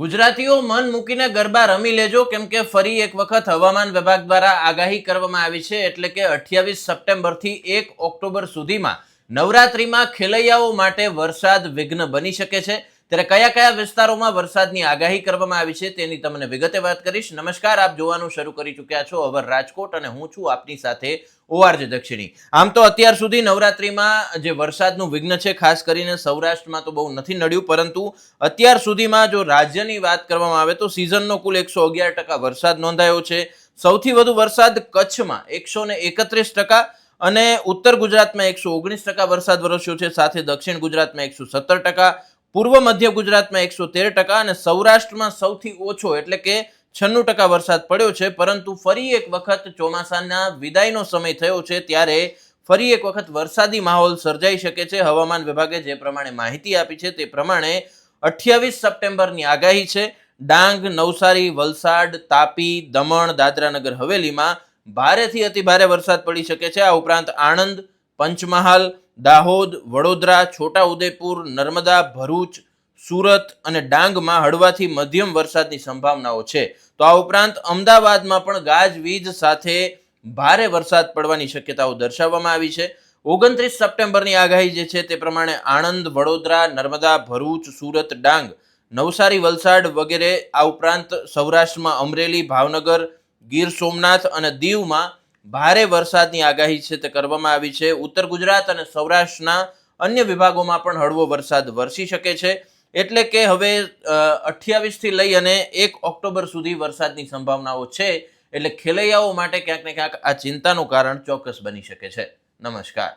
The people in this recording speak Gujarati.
ગુજરાતીઓ મન મૂકીને ગરબા રમી લેજો, કેમ કે ફરી એક વખત હવામાન વિભાગ દ્વારા આગાહી કરવામાં આવી છે, એટલે કે અઠ્યાવીસ સપ્ટેમ્બરથી એક ઓક્ટોબર સુધીમાં નવરાત્રીમાં ખેલૈયાઓ માટે વરસાદ વિઘ્ન બની શકે છે. ત્યારે કયા કયા વિસ્તારોમાં વરસાદની આગાહી કરવામાં આવી છે તેની તમને વિગતે વાત કરીશ. નમસ્કાર, આપ જોવાનું શરૂ કરી ચૂક્યા છો અવર રાજકોટ અને હું છું આપની સાથે ઓઆરજે દક્ષિણી. આમ તો અત્યાર સુધી નવરાત્રિમાં જે વરસાદનું વિઘ્ન છે, ખાસ કરીને સૌરાષ્ટ્રમાં તો બહુ નથી નડ્યું, પરંતુ અત્યાર સુધીમાં જો રાજ્યની વાત કરવામાં આવે તો સિઝનનો કુલ એકસો અગિયાર ટકા વરસાદ નોંધાયો છે. સૌથી વધુ વરસાદ કચ્છમાં એકસો એકત્રીસ ટકા અને ઉત્તર ગુજરાતમાં એકસો ઓગણીસ ટકા વરસાદ વરસ્યો છે. સાથે દક્ષિણ ગુજરાતમાં એકસો સત્તર ટકા પૂર્વ મધ્ય ગુજરાતમાં એકસો તેર ટકા અને સૌરાષ્ટ્રમાં સૌથી ઓછો, એટલે કે છન્નું ટકા વરસાદ પડ્યો છે. પરંતુ ફરી એક વખત ચોમાસાના વિદાયનો સમય થયો છે, ત્યારે ફરી એક વખત વરસાદી માહોલ સર્જાઈ શકે છે. હવામાન વિભાગે જે પ્રમાણે માહિતી આપી છે, તે પ્રમાણે અઠ્યાવીસ સપ્ટેમ્બરની આગાહી છે. ડાંગ, નવસારી, વલસાડ, તાપી, દમણ દાદરાનગર હવેલીમાં ભારેથી અતિ ભારે વરસાદ પડી શકે છે. આ ઉપરાંત આણંદ પંચમહાલ, દાહોદ, વડોદરા, છોટાઉદેપુર, નર્મદા, ભરૂચ, સુરત અને ડાંગમાં હળવાથી મધ્યમ વરસાદની સંભાવનાઓ છે. તો આ ઉપરાંત અમદાવાદમાં પણ ગાજવીજ સાથે ભારે વરસાદ પડવાની શક્યતાઓ દર્શાવવામાં આવી છે. ઓગણત્રીસ સપ્ટેમ્બરની આગાહી જે છે તે પ્રમાણે આણંદ, વડોદરા, નર્મદા, ભરૂચ, સુરત, ડાંગ, નવસારી, વલસાડ વગેરે આ ઉપરાંત સૌરાષ્ટ્રમાં અમરેલી, ભાવનગર, ગીર સોમનાથ અને દીવમાં ભારે વરસાદની આગાહી છે તે કરવામાં આવી છે. ઉત્તર ગુજરાત અને સૌરાષ્ટ્રના અન્ય વિભાગોમાં પણ હળવો વરસાદ વરસી શકે છે. એટલે કે હવે અઠ્યાવીસથી લઈ અને એક ઓક્ટોબર સુધી વરસાદની સંભાવનાઓ છે. એટલે ખેલૈયાઓ માટે ક્યાંક ને ક્યાંક આ ચિંતાનું કારણ ચોક્કસ બની શકે છે. નમસ્કાર.